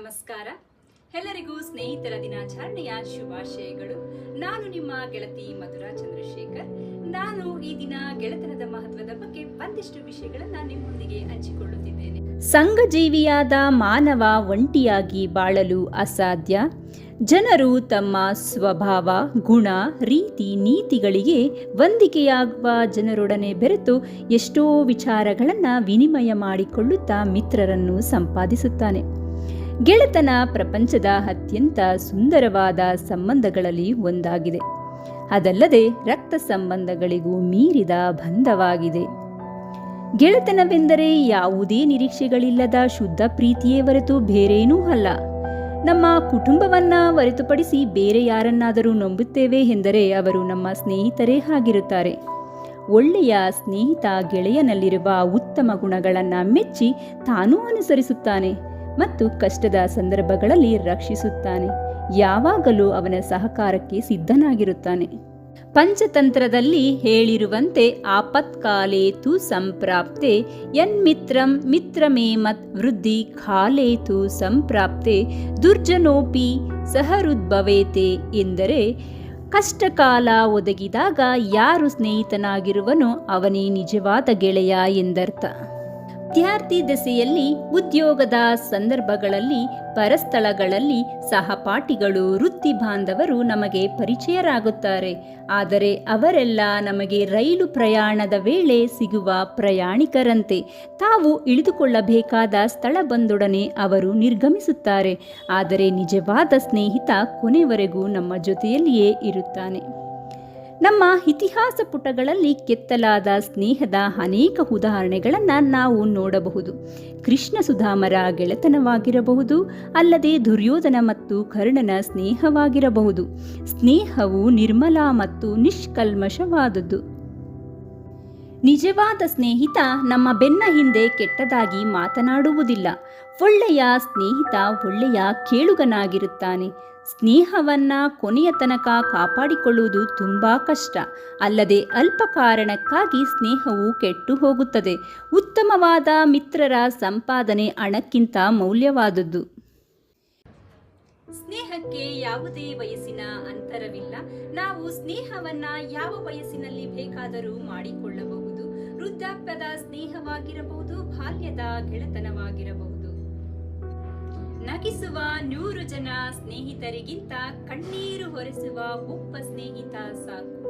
ನಮಸ್ಕಾರ. ಎಲ್ಲರಿಗೂ ಸ್ನೇಹಿತರ ದಿನಾಚರಣೆಯ ಶುಭಾಶಯಗಳು. ನಾನು ನಿಮ್ಮ ಗೆಳತಿ ಮಧುರಾ ಚಂದ್ರಶೇಖರ್. ನಾನು ಈ ದಿನ ಗೆಳೆತನದ ಮಹತ್ವದ ಬಗ್ಗೆ ಒಂದಿಷ್ಟು ವಿಷಯಗಳನ್ನ ನಿಮ್ಮೊಂದಿಗೆ ಹಂಚಿಕೊಳ್ಳುತ್ತಿದ್ದೇನೆ. ಸಂಘಜೀವಿಯಾದ ಮಾನವ ಒಂಟಿಯಾಗಿ ಬಾಳಲು ಅಸಾಧ್ಯ. ಜನರು ತಮ್ಮ ಸ್ವಭಾವ, ಗುಣ, ರೀತಿ, ನೀತಿಗಳಿಗೆ ಹೊಂದಿಕೆಯಾಗುವ ಜನರೊಡನೆ ಬೆರೆತು ಎಷ್ಟೋ ವಿಚಾರಗಳನ್ನು ವಿನಿಮಯ ಮಾಡಿಕೊಳ್ಳುತ್ತಾ ಮಿತ್ರರನ್ನು ಸಂಪಾದಿಸುತ್ತಾನೆ. ಗೆಳೆತನ ಪ್ರಪಂಚದ ಅತ್ಯಂತ ಸುಂದರವಾದ ಸಂಬಂಧಗಳಲ್ಲಿ ಒಂದಾಗಿದೆ. ಅದಲ್ಲದೆ ರಕ್ತ ಸಂಬಂಧಗಳಿಗೂ ಮೀರಿದ ಬಂಧವಾಗಿದೆ. ಗೆಳೆತನವೆಂದರೆ ಯಾವುದೇ ನಿರೀಕ್ಷೆಗಳಿಲ್ಲದ ಶುದ್ಧ ಪ್ರೀತಿಯೇ ಹೊರತು ಬೇರೇನೂ ಅಲ್ಲ. ನಮ್ಮ ಕುಟುಂಬವನ್ನ ಹೊರತುಪಡಿಸಿ ಬೇರೆ ಯಾರನ್ನಾದರೂ ನಂಬುತ್ತೇವೆ ಎಂದರೆ ಅವರು ನಮ್ಮ ಸ್ನೇಹಿತರೇ ಆಗಿರುತ್ತಾರೆ. ಒಳ್ಳೆಯ ಸ್ನೇಹಿತ ಗೆಳೆಯನಲ್ಲಿರುವ ಉತ್ತಮ ಗುಣಗಳನ್ನು ಮೆಚ್ಚಿ ತಾನೂ ಅನುಸರಿಸುತ್ತಾನೆ. ಮತ್ತು ಕಷ್ಟದ ಸಂದರ್ಭಗಳಲ್ಲಿ ರಕ್ಷಿಸುತ್ತಾನೆ. ಯಾವಾಗಲೂ ಅವನ ಸಹಕಾರಕ್ಕೆ ಸಿದ್ಧನಾಗಿರುತ್ತಾನೆ. ಪಂಚತಂತ್ರದಲ್ಲಿ ಹೇಳಿರುವಂತೆ ಆಪತ್ಕಾಲೇ ತು ಸಂಪ್ರಾಪ್ತೆ ಯನ್ಮಿತ್ರಂ ಮಿತ್ರಮೇಮತ್ ವೃದ್ಧಿ ಕಾಲೇತು ಸಂಪ್ರಾಪ್ತೆ, ದುರ್ಜನೋಪಿ ಸಹರುದ್ಭವೇತೆ ಎಂದರೆ, ಕಷ್ಟಕಾಲ ಒದಗಿದಾಗ ಯಾರು ಸ್ನೇಹಿತನಾಗಿರುವನೋ ಅವನೇ ನಿಜವಾದ ಗೆಳೆಯ ಎಂದರ್ಥ. ವಿದ್ಯಾರ್ಥಿ ದೆಸೆಯಲ್ಲಿ ಉದ್ಯೋಗದ ಸಂದರ್ಭಗಳಲ್ಲಿ, ಪರಸ್ಥಳಗಳಲ್ಲಿ ಸಹಪಾಠಿಗಳು ವೃತ್ತಿ ಬಾಂಧವರು ನಮಗೆ ಪರಿಚಯರಾಗುತ್ತಾರೆ. ಆದರೆ ಅವರೆಲ್ಲ ನಮಗೆ ರೈಲು ಪ್ರಯಾಣದ ವೇಳೆ ಸಿಗುವ ಪ್ರಯಾಣಿಕರಂತೆ. ತಾವು ಇಳಿದುಕೊಳ್ಳಬೇಕಾದ ಸ್ಥಳ ಬಂದೊಡನೆ ಅವರು ನಿರ್ಗಮಿಸುತ್ತಾರೆ. ಆದರೆ ನಿಜವಾದ ಸ್ನೇಹಿತ ಕೊನೆವರೆಗೂ ನಮ್ಮ ಜೊತೆಯಲ್ಲಿಯೇ ಇರುತ್ತಾನೆ. ನಮ್ಮ ಇತಿಹಾಸ ಪುಟಗಳಲ್ಲಿ ಕೆತ್ತಲಾದ ಸ್ನೇಹದ ಅನೇಕ ಉದಾಹರಣೆಗಳನ್ನು ನಾವು ನೋಡಬಹುದು. ಕೃಷ್ಣ ಸುಧಾಮರ ಗೆಳೆತನವಾಗಿರಬಹುದು, ಅಲ್ಲದೆ ದುರ್ಯೋಧನ ಮತ್ತು ಕರ್ಣನ ಸ್ನೇಹವಾಗಿರಬಹುದು. ಸ್ನೇಹವು ನಿರ್ಮಲ ಮತ್ತು ನಿಷ್ಕಲ್ಮಶವಾದದ್ದು. ನಿಜವಾದ ಸ್ನೇಹಿತ ನಮ್ಮ ಬೆನ್ನ ಹಿಂದೆ ಕೆಟ್ಟದಾಗಿ ಮಾತನಾಡುವುದಿಲ್ಲ. ಒಳ್ಳೆಯ ಸ್ನೇಹಿತ ಒಳ್ಳೆಯ ಕೇಳುಗನಾಗಿರುತ್ತಾನೆ. ಸ್ನೇಹವನ್ನ ಕೊನೆಯ ತನಕ ಕಾಪಾಡಿಕೊಳ್ಳುವುದು ತುಂಬಾ ಕಷ್ಟ. ಅಲ್ಲದೆ ಅಲ್ಪ ಕಾರಣಕ್ಕಾಗಿ ಸ್ನೇಹವು ಕೆಟ್ಟು ಹೋಗುತ್ತದೆ. ಉತ್ತಮವಾದ ಮಿತ್ರರ ಸಂಪಾದನೆ ಹಣಕ್ಕಿಂತ ಮೌಲ್ಯವಾದದ್ದು. ಸ್ನೇಹಕ್ಕೆ ಯಾವುದೇ ವಯಸ್ಸಿನ ಅಂತರವಿಲ್ಲ. ನಾವು ಸ್ನೇಹವನ್ನ ಯಾವ ವಯಸ್ಸಿನಲ್ಲಿ ಬೇಕಾದರೂ ಮಾಡಿಕೊಳ್ಳಬಹುದು. ವೃದ್ಧಾಪ್ಯದ ಸ್ನೇಹವಾಗಿರಬಹುದು ಬಾಲ್ಯದ ಗೆಳೆತನವಾಗಿರಬಹುದು. ನಗಿಸುವ ನೂರು ಜನ ಸ್ನೇಹಿತರಿಗಿಂತ ಕಣ್ಣೀರು ಹೊರಿಸುವ ಒಬ್ಬ ಸ್ನೇಹಿತ ಸಾಕು.